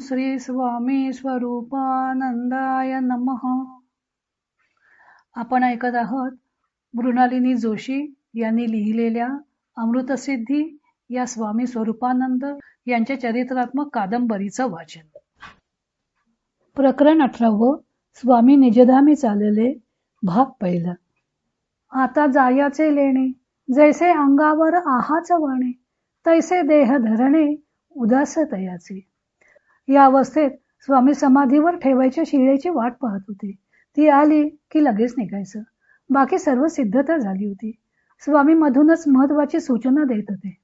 श्री स्वामी स्वरूपानंदाय नम. आपण ऐकत आहोत मृणालिनी जोशी यांनी लिहिलेल्या अमृतसिद्धी या स्वामी स्वरूपानंद यांच्या चरित्रात्मक कादंबरीचं वाचन. प्रकरण अठरावं. स्वामी निजधामी चालले भाग पहिला. आता जायाचे लेणे जैसे अंगावर आहाच वाणे तैसे देह धरणे उदास तयाचे या अवस्थेत स्वामी समाधीवर ठेवायच्या शिळेची वाट पाहत होते. ती आली की लगेच निघायचं. बाकी सर्व सिद्धता झाली होती. स्वामी मधूनच महत्वाची सूचना देत होते.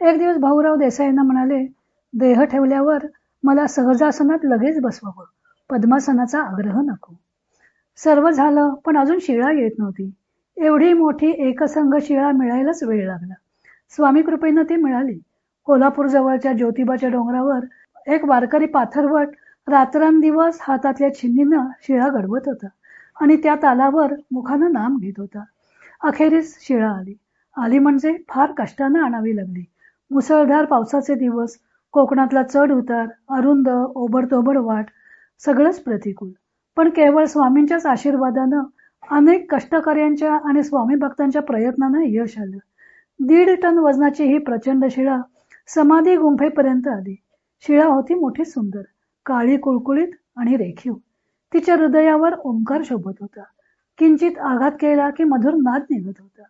एक दिवस भाऊराव देसाईंना म्हणाले देह ठेवल्यावर मला सहजासनात लगेच बसवावं. पद्मासनाचा आग्रह नको. सर्व झालं पण अजून शिळा येत नव्हती. एवढी मोठी एकसंघ शिळा मिळायलाच वेळ लागला. स्वामी कृपेनं ती मिळाली. कोल्हापूर जवळच्या ज्योतिबाच्या डोंगरावर एक वारकरी पाथरवट रात्रंदिवस हातातल्या छिन्नीनं शिळा घडवत होता आणि त्या तालावर मुखानं नाम घेत होता. अखेरीस शिळा आली. आली म्हणजे फार कष्टानं आणावी लागली. मुसळधार पावसाचे दिवस कोकणातला चढ उतार अरुंद ओबडतोबड वाट सगळंच प्रतिकूल. पण केवळ स्वामींच्याच आशीर्वादानं अनेक कष्टकर्यांच्या आणि स्वामी भक्तांच्या प्रयत्नानं यश आलं. दीड टन वजनाची ही प्रचंड शिळा समाधी गुंफेपर्यंत आली. शिळा होती मोठी सुंदर काळी कुळकुळीत आणि रेखीव. तिच्या हृदयावर ओंकार शोभत होता. किंचित आघात केला की मधुर नाद निघत होता.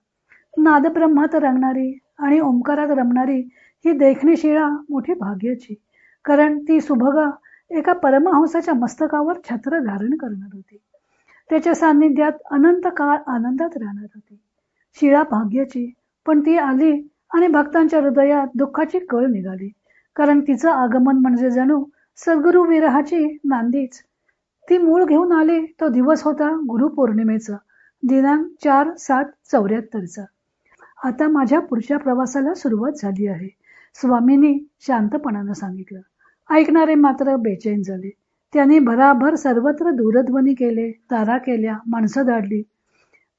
नादब्रह्मात रंगणारी आणि ओंकारात रमणारी ही देखणी शिळा मोठी भाग्याची कारण ती सुभगा एका परमहंसाच्या मस्तकावर छत्र धारण करणार होती. त्याच्या सान्निध्यात अनंत काळ आनंदात राहणार होती. शिळा भाग्याची पण ती आली आणि भक्तांच्या हृदयात दुःखाची कळ निघाली. कारण तिचं आगमन म्हणजे जणू सद्गुरु विरहाची नांदीच. ती मूळ घेऊन आली तो दिवस होता गुरुपौर्णिमेचा दिनांक चार सात चौऱ्याहत्तरचा. आता माझ्या पुढच्या प्रवासाला सुरुवात झाली आहे. स्वामींनी शांतपणानं सांगितलं. ऐकणारे मात्र बेचैन झाले. त्यांनी भराभर सर्वत्र दूरध्वनी केले तारा केल्या माणसं धाडली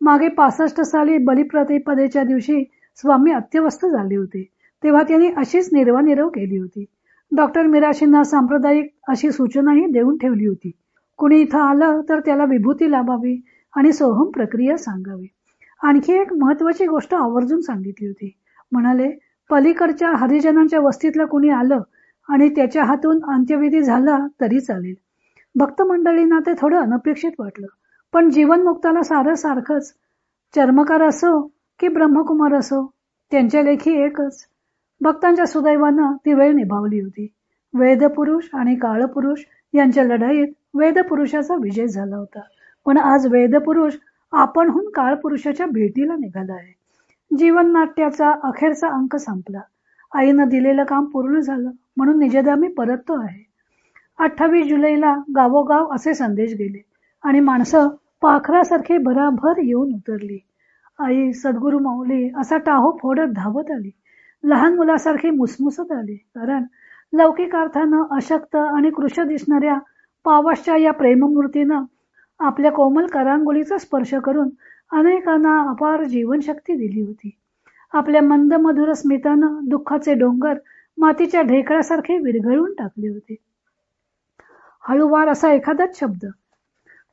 मागे पासष्ट साली बलिप्रतिपदेच्या दिवशी स्वामी अत्यवस्थ झाले होते. तेव्हा त्यांनी अशीच निर्वानिरव केली होती. डॉक्टर मिराशींना सांप्रदायिक अशी सूचनाही देऊन ठेवली होती. कुणी इथं आलं तर त्याला विभूती लाभावी आणि सोहम प्रक्रिया सांगावी. आणखी एक महत्वाची गोष्ट आवर्जून सांगितली होती. म्हणाले पलीकडच्या हरिजनांच्या वस्तीतलं कुणी आलं आणि त्याच्या हातून अंत्यविधी झाला तरी चालेल. भक्त मंडळींना ते थोडं अनपेक्षित वाटलं. पण जीवनमुक्ताला सारं सारखंच चर्मकार असो की ब्रह्मकुमार असो त्यांच्या लेखी एकच भक्तांच्या सुदैवानं ती वेळ निभावली होती. वेदपुरुष आणि काळपुरुष यांच्या लढाईत वेदपुरुषाचा विजय झाला होता. पण आज वेदपुरुष आपणहून काळपुरुषाच्या भेटीला निघाला आहे. जीवन नाट्याचा अखेरचा अंक संपला. आईनं दिलेलं काम पूर्ण झालं म्हणून निजदामी परततो आहे. अठ्ठावीस जुलैला गावोगाव असे संदेश गेले आणि माणसं पाखरासारखी भराभर येऊन उतरली. आई सद्गुरू माऊली असा टाहो फोडत धावत आली. लहान मुलासारखी मुसमुसत आली. कारण लौकिक अर्थानं अशक्त आणि कृश दिसणाऱ्या पावसच्या या प्रेममूर्तीनं आपल्या कोमल करांगोलीचा स्पर्श करून अनेकांना अपार जीवनशक्ती दिली होती. आपल्या मंद मधुर स्मितानं दुःखाचे डोंगर मातीच्या ढेकळासारखे विरघळून टाकले होते. हळूवार असा एखादाच शब्द.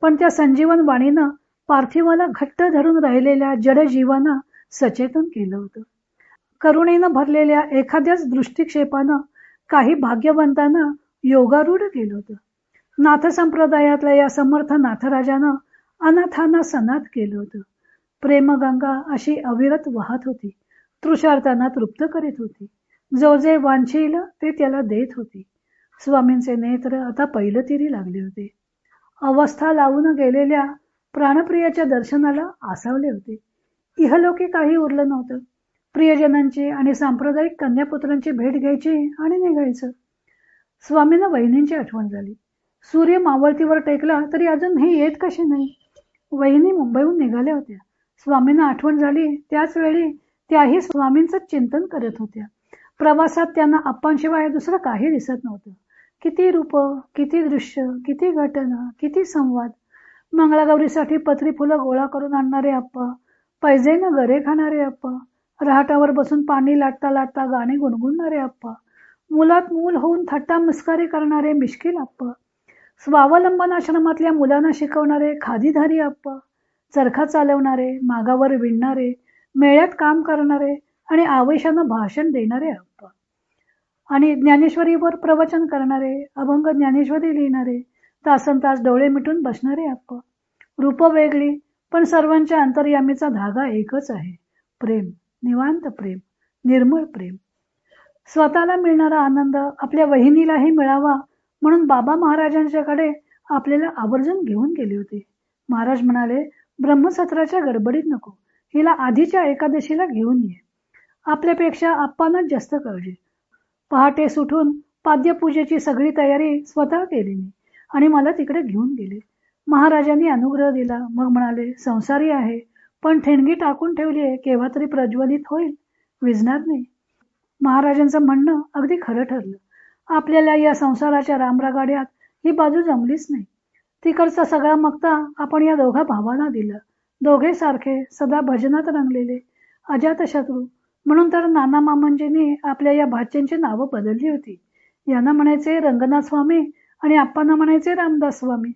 पण त्या संजीवन वाणीनं पार्थिवाला घट्ट धरून राहिलेल्या जडजीवांना सचेतन केलं होतं. करुणेनं भरलेल्या एखाद्याच दृष्टिक्षेपानं काही भाग्यवंतांना योगारूढ केलं होतं. नाथ संप्रदायातल्या या समर्थ नाथराजानं अनाथांना सनात केलं होतं. प्रेमगंगा अशी अविरत वाहत होती. तृषार्थांना तृप्त करीत होती. जो जे वांछील ते त्याला देत होती. स्वामींचे नेत्र आता पैलतीरी लागले होते. अवस्था लावून गेलेल्या प्राणप्रियाच्या दर्शनाला आसावले होते. इहलोकी काही उरलं नव्हतं. प्रियजनांची आणि सांप्रदायिक कन्यापुत्रांची भेट घ्यायची आणि निघायचं. स्वामींना वहिनींची आठवण झाली. सूर्य मावळतीवर टेकला तरी अजून हे येत कशी नाही? वहिनी मुंबईहून निघाल्या होत्या. स्वामींना आठवण झाली. त्याच वेळी त्याही स्वामींचं चिंतन करत होत्या. प्रवासात त्यांना आप्पांशिवाय दुसरं काही दिसत नव्हतं. किती रूप किती दृश्य किती घटना किती संवाद. मंगळागौरीसाठी पत्री फुलं गोळा करून आणणारे आप्पा पैजेनं गरे खाणारे अप्पा रहाटावर बसून पाणी लाटता लाटता गाणे गुणगुणणारे अप्पा मुलात मूल होऊन थट्टा मस्करी करणारे मिश्किल आप्पा. स्वावलंबन आश्रमातल्या मुलांना शिकवणारे खादीधारी आप्पा. चरखा चालवणारे मागावर विणणारे मेळ्यात काम करणारे आणि आवेशानं भाषण देणारे आप्पा. आणि ज्ञानेश्वरीवर प्रवचन करणारे अभंग ज्ञानेश्वरी लिहिणारे तासन तास डोळे मिटून बसणारे आप्पा. रूप वेगळी पण सर्वांच्या अंतर्यामीचा धागा एकच आहे प्रेम. निवांत प्रेम निर्मळ प्रेम. स्वतःला मिळणारा आनंद आपल्या वहिनीलाही मिळावा म्हणून बाबा महाराजांच्याकडे आपल्याला आवर्जून घेऊन गेले होते. महाराज म्हणाले ब्रह्मसत्राच्या गडबडीत नको हिला आधीच्या एकादशीला घेऊन ये. आपल्यापेक्षा आप्पांनाच जास्त काळजी. पहाटे सुटून पाद्यपूजेची सगळी तयारी स्वतः केली मी आणि मला तिकडे घेऊन गेले. महाराजांनी अनुग्रह दिला. मग म्हणाले संसारी आहे पण ठेणगी टाकून ठेवली आहे केव्हा तरी प्रज्वलित होईल विजणार नाही. महाराजांचं म्हणणं अगदी खरं ठरलं. आपल्याला या संसाराच्या रामरागाड्यात ही बाजू जमलीच नाही. तिकडचा सगळा मक्ता आपण या दोघा भावांना दिला. दोघे सारखे सदा भजनात रंगलेले अजातशत्रू. म्हणून तर नाना मामांजींनी आपल्या या भाच्यांची नावं बदलली होती. यांना म्हणायचे रंगनाथ स्वामी आणि आप्पांना म्हणायचे रामदास स्वामी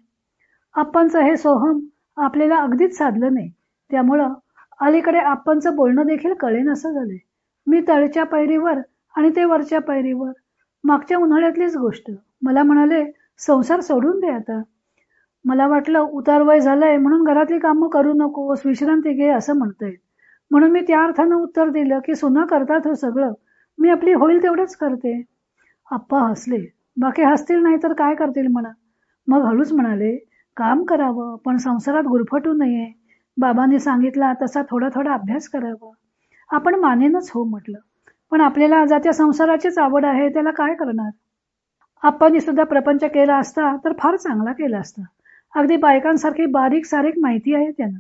आप्पांचं हे सोहम आपल्याला अगदीच साधलं नाही. त्यामुळं अलीकडे आप्पांचं बोलणं देखील कळेन असं झालंय. मी तळच्या पायरीवर आणि ते वरच्या पायरीवर मागच्या उन्हाळ्यातलीच गोष्ट. मला म्हणाले संसार सोडून दे आता. मला वाटलं उतार वय झालंय म्हणून घरातली कामं करू नकोस विश्रांती घे असं म्हणता येईल. म्हणून मी त्या अर्थानं उत्तर दिलं की सुना करतात हो सगळं. मी आपली होईल तेवढंच करते. आप्पा हसले. बाकी हसतील नाही तर काय करतील म्हणा? मग हळूच म्हणाले काम करावं पण संसारात गुरफटू नये. बाबांनी सांगितला तसा थोडा थोडा अभ्यास करावा. आपण मानेनच हो म्हटलं. पण आपल्याला जात्या संसाराचीच आवड आहे त्याला काय करणार? आप्पांनी सुद्धा प्रपंच केला असता तर फार चांगला केला असता. अगदी बायकांसारखी बारीक सारीक माहिती आहे त्यांना.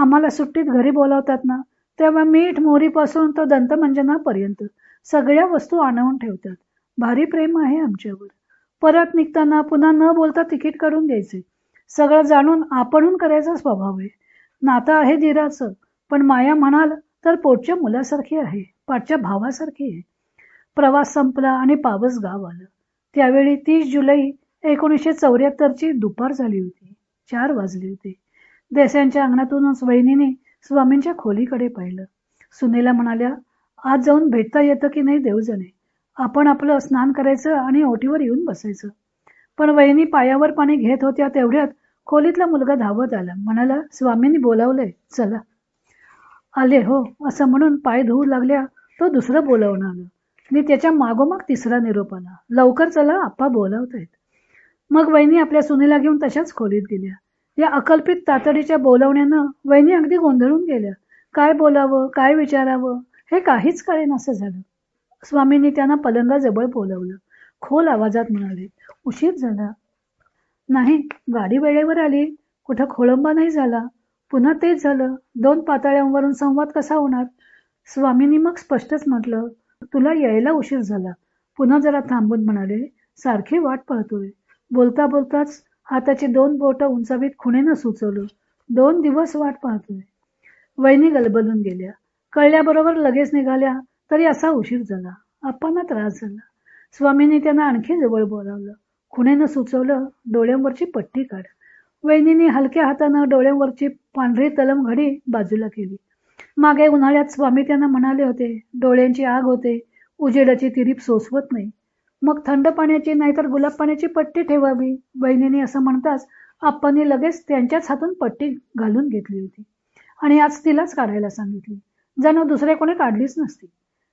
आम्हाला सुट्टीत घरी बोलावतात ना तेव्हा मीठ मोहरीपासून तो दंतमंजनापर्यंत सगळ्या वस्तू आणवून ठेवतात. भारी प्रेम आहे आमच्यावर. परत निघताना पुन्हा न बोलता तिकीट काढून द्यायचे सगळं जाणून आपणहून करायचा स्वभाव आहे. नातं आहे दिराचं. पण माया म्हणाल तर पोटच्या मुलासारखी आहे पाठच्या भावासारखी आहे. प्रवास संपला आणि पावस गाव आलं. त्यावेळी तीस जुलै एकोणीसशे चौऱ्याहत्तरची दुपार झाली होती. चार वाजली होती. देसांच्या अंगणातूनच वहिनीने स्वामींच्या खोलीकडे पाहिलं. सुनेला म्हणाल्या आज जाऊन भेटता येतं की नाही देवजने आपण आपलं स्नान करायचं आणि ओटीवर येऊन बसायचं. पण वहिनी पायावर पाणी घेत होत्या तेवढ्यात खोलीतला मुलगा धावत आला. म्हणाला स्वामींनी बोलावलंय. चला. आले हो. असं म्हणून पाय धुवू लागल्या तो दुसरं बोलवणं आलं. आणि त्याच्या मागोमाग तिसरा निरोप आला. लवकर चला आप्पा बोलावतायत. मग वहिनी आपल्या सुनेला घेऊन तशाच खोलीत गेल्या. या अकल्पित तातडीच्या बोलावण्यानं वहिनी अगदी गोंधळून गेल्या. काय बोलावं? काय विचारावं? हे काहीच कळेन असं झालं. स्वामींनी त्यांना पलंगाजवळ बोलावलं. खोल आवाजात म्हणाले उशीर झाला. नाही गाडी वेळेवर आली. कुठं खोळंबा नाही झाला. पुन्हा तेच झालं. दोन पातळ्यांवरून संवाद कसा होणार? स्वामींनी मग स्पष्टच म्हटलं तुला यायला उशीर झाला. पुन्हा जरा थांबून म्हणाले सारखी वाट पाहतोय. बोलता बोलताच हाताची दोन बोटं उंचावीत खुणेनं सुचवलं दोन दिवस वाट पाहतोय. वहिनी गलबलून गेल्या. कळल्याबरोबर लगेच निघाल्या. तरी असा उशीर झाला. आप्पांना त्रास झाला. स्वामींनी त्यांना आणखी जवळ बोलावलं. खुण्यानं सुचवलं डोळ्यांवरची पट्टी काढ. वहिनीने हलक्या हातानं डोळ्यांवरची पांढरी तलम घडी बाजूला केली. मागे उन्हाळ्यात स्वामी त्यांना म्हणाले होते डोळ्यांची आग होते उजेडाची तिरीप सोसवत नाही. मग थंड पाण्याची नाहीतर गुलाब पाण्याची पट्टी ठेवावी. बहिणीने असं म्हणताच आप्पांनी लगेच त्यांच्याच हातून पट्टी घालून घेतली होती. आणि आज तिलाच काढायला सांगितली. जणू दुसरे कोणी काढलीच नसती.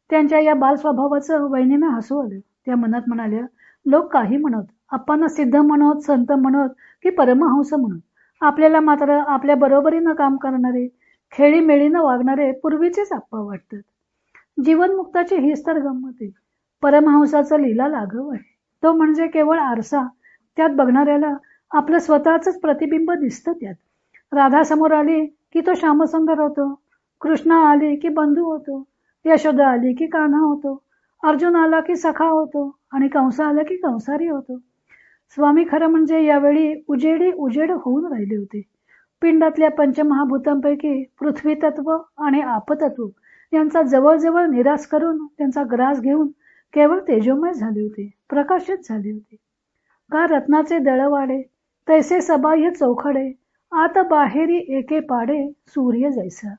त्यांच्या या बाल स्वभावाचं वहिनीनं हसू आलं. त्या मनात म्हणाल्या लोक काही म्हणत आपण सिद्ध म्हणत संत म्हणत की परमहंस म्हणत आपल्याला मात्र आपल्या बरोबरीनं काम करणारे खेळीमेळीनं वागणारे पूर्वीचेच आप्पा वाटतात. जीवनमुक्ताची हीच तर गंमत आहे. परमहंसाचा लिला लाघव आहे. तो म्हणजे केवळ आरसा. त्यात बघणाऱ्याला आपलं स्वतःच प्रतिबिंब दिसतं त्यात. राधा समोर आली की तो श्यामसुंदर होतो. कृष्णा आली की बंधू होतो. यशोदा आली की कान्हा होतो. अर्जुन आला की सखा होतो. आणि कंस आला की कंसारी होतो. स्वामी खरं म्हणजे यावेळी उजेडी उजेड होऊन राहिले होते. पिंडातल्या पंचमहाभूतांपैकी पृथ्वी तत्व आणि आपतत्व यांचा जवळजवळ निराश करून त्यांचा ग्रास घेऊन केवळ तेजोमय झाले होते प्रकाशित झाले होते. का रत्नाचे दळवाडे तैसे सबाह्य चौखडे आत बाहेरी एके पाडे सूर्य जैसा.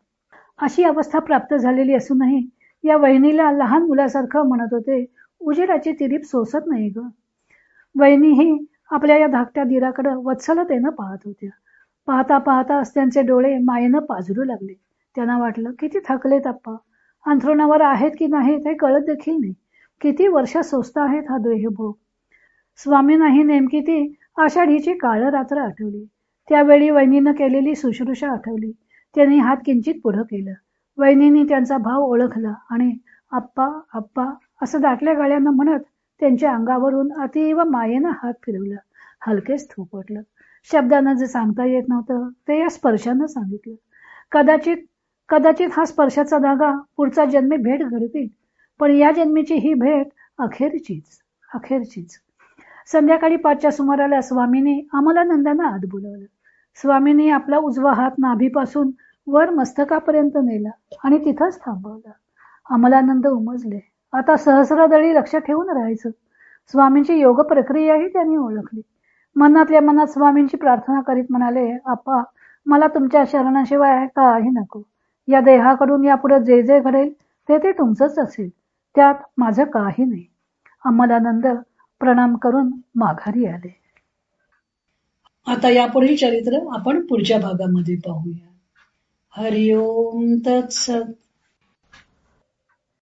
अशी अवस्था प्राप्त झालेली असूनही या वहिनीला लहान मुलासारखं म्हणत होते उजेडाची तिरीप सोसत नाही ग. वहिनीही आपल्या या धाकट्या दिराकडं वत्सलतेनं पाहत होत्या. पाहता पाहताच त्यांचे डोळे मायेनं पाजरू लागले. त्यांना वाटलं किती थकलेत अप्पा अंथरुणावर आहेत की नाही ते कळत देखील नाही. किती वर्ष सोस्त आहेत हा देहभोग स्वामींनाही नेमकी ती आषाढीची काळ रात्र आठवली. त्यावेळी वहिनीनं केलेली शुश्रूषा आठवली. त्यांनी हात किंचित पुढं केलं. वहिनीने त्यांचा भाव ओळखला आणि आप्पा आप्पा असं दाटल्या गळ्यानं म्हणत त्यांच्या अंगावरून अतिव मायेनं हात फिरवला. हलकेच थोपटलं. शब्दानं जे सांगता येत नव्हतं ते या स्पर्शानं सांगितलं. कदाचित कदाचित हा स्पर्शाचा धागा पुढचा जन्मी भेट घडतील पण या जन्मीची ही भेट अखेरचीच अखेरचीच. संध्याकाळी पाचच्या सुमाराला स्वामीने अमलानंदांना आत बोलवलं. स्वामींनी आपला उजवा हात नाभीपासून वर मस्तकापर्यंत नेला आणि तिथंच थांबवला. अमलानंद उमजले. आता सहस्रदळी लक्ष ठेवून राहायचं. स्वामींची योग प्रक्रियाही त्यांनी ओळखली. मनातल्या मनात स्वामींची प्रार्थना करीत म्हणाले आप्पा मला तुमच्या शरणाशिवाय काही नको. या देहाकडून यापुढे जे जे घडेल ते ते तुमचंच असेल. त्यात माझं काही नाही. अंमलानंद प्रणाम करून माघारी आले. आता यापुढील चरित्र आपण पुढच्या भागामध्ये पाहूया. हरिओम तत्सत